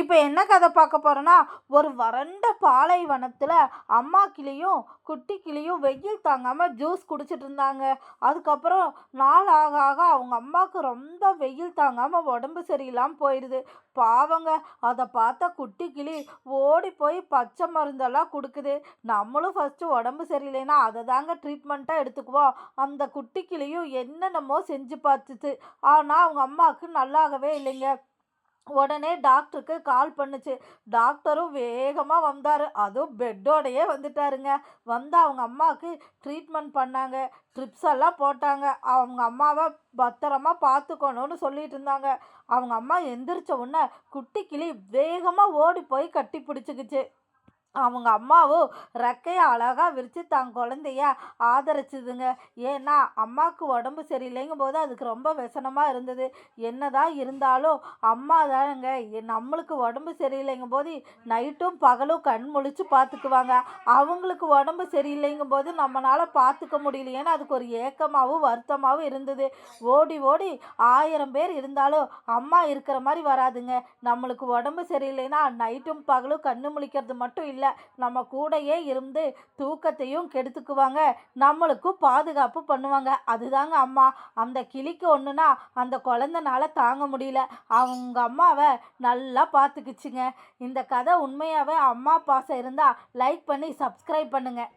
இப்போ என்ன கதை பார்க்க போகிறோன்னா ஒரு வறண்ட பாலைவனத்தில் அம்மா கிளியும் குட்டி கிளியும் வெயில் தாங்காமல் ஜூஸ் குடிச்சிட்டு இருந்தாங்க. அதுக்கப்புறம் நாள் ஆக ஆக அவங்க அம்மாவுக்கு ரொம்ப வெயில் தாங்காமல் உடம்பு சரியில்லாமல் போயிடுது. பாவங்க அதை பார்த்தா குட்டி கிளி ஓடி போய் பச்சை மருந்தெல்லாம் கொடுக்குது. நம்மளும் ஃபஸ்ட்டு உடம்பு சரியில்லைன்னா அதை தாங்க ட்ரீட்மெண்ட்டாக எடுத்துக்குவோம். அந்த குட்டி கிளியும் என்னென்னமோ செஞ்சு பார்த்துச்சு. ஆனால் அவங்க அம்மாவுக்கு நல்லாகவே இல்லைங்க. உடனே டாக்டருக்கு கால் பண்ணுச்சு. டாக்டரும் வேகமாக வந்தார். அதுவும் பெட்டோடையே வந்துட்டாருங்க. வந்து அவங்க அம்மாவுக்கு ட்ரீட்மெண்ட் பண்ணாங்க. ட்ரிப்ஸ் எல்லாம் போட்டாங்க. அவங்க அம்மாவை பத்திரமா பார்த்துக்கணும்னு சொல்லிட்டு இருந்தாங்க. அவங்க அம்மா எந்திரிச்ச உடனே குட்டி கிளி வேகமாக ஓடி போய் கட்டி பிடிச்சிக்கிச்சு. அவங்க அம்மாவும் ரெக்கையை அழகாக விரித்து தான் குழந்தைய ஆதரிச்சுதுங்க. ஏன்னா அம்மாவுக்கு உடம்பு சரியில்லைங்கும் போது அதுக்கு ரொம்ப விசனமாக இருந்தது. என்னதான் இருந்தாலும் அம்மா தானுங்க. நம்மளுக்கு உடம்பு சரியில்லைங்கும் போது நைட்டும் பகலும் கண் முழிச்சு பார்த்துக்குவாங்க அவங்களுக்கு உடம்பு சரியில்லைங்கும் போது நம்மளால் பார்த்துக்க முடியலையேன்னு அதுக்கு ஒரு ஏக்கமாகவும் வருத்தமாகவும் இருந்தது. ஓடி ஓடி ஆயிரம் பேர் இருந்தாலும் அம்மா இருக்கிற மாதிரி வராதுங்க. நம்மளுக்கு உடம்பு சரியில்லைன்னா நைட்டும் பகலும் கண்ணு முழிக்கிறது மட்டும் இல்லை. இல்லை. நம்ம கூடயே இருந்து தூக்கத்தையும் கெடுத்துக்குவாங்க. நம்மளுக்கும் பாதுகாப்பு பண்ணுவாங்க. அதுதாங்க அம்மா. அந்த கிளிக்கு ஒன்றுனா அந்த குழந்தனால தாங்க முடியல. அவங்க அம்மாவை நல்லா பார்த்துக்குச்சுங்க இந்த கதை உண்மையாகவே அம்மா பாசம் இருந்தால் லைக் பண்ணி சப்ஸ்கிரைப் பண்ணுங்கள்